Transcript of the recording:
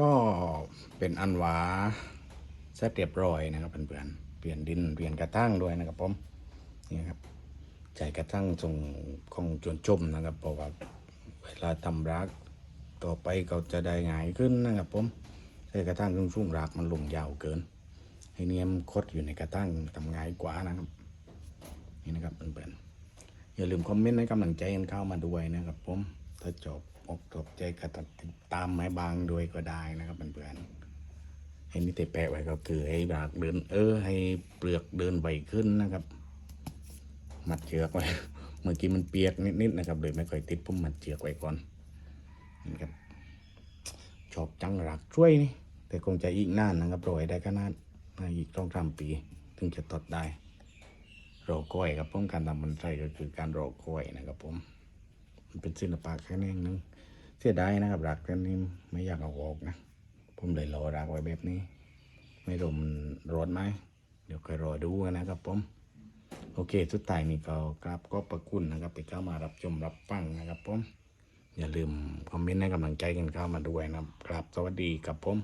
ก็เป็นอันวาเสร็จเรียบร้อยนะครับเพื่อนๆเปลี่ยนดินเปลี่ยนกระทั่งด้วยนะครับผมนี่ครับใจกระทั่งทรงของจนจมนะครับเพราะว่าเวลาทำรักต่อไปก็จะได้ง่ายขึ้นนะครับผมใช้กระทั่งชุ่มๆรักมันลงยาวเกินให้เนียมคดอยู่ในกระทั่งทำง่ายกว่านะครับนี่นะครับเพื่อนๆอย่าลืมคอมเมนต์ให้กำลังใจกันเข้ามาด้วยนะครับผมถ้าจบอกจบใจก็ติด ตามไม้บางด้วยก็ได้นะครับเพื่อนๆให้นิติแปะไว้ก็คือให้บากเดิน เออ ให้เปลือกเดินไวขึ้นนะครับ มัดเชือกไว้เมื่อกี้มันเปียกนิดๆนะครับเลยไม่ค่อยติดผมมัดเชือกไว้ก่อนนี่ครับชอบจังรักช่วยนี่แต่คงจะอีกนานนะครับรอยได้ขนาดในอีกต้องทำปี ถึงจะตดได้รอคอยครับผมการทำมันไทยก็คือการรอคอยนะครับผม มันเป็นศิลปะแค่นี้นึง เสียดายนะครับรักกันนี้ไม่อยากเอาออกนะ ผมเลยรอรักไว้แบบนี้ ไม่รู้มันร้อนไหมเดี๋ยวคอยรอดูนะครับผมโอเค สุดท้ายนี้ก็กราบก็ประคุณนะครับไปเข้ามารับชมรับฟังนะครับผมอย่าลืมคอมเมนต์ให้กำลังใจกันเข้ามาด้วยนะครับกราบสวัสดีครับผม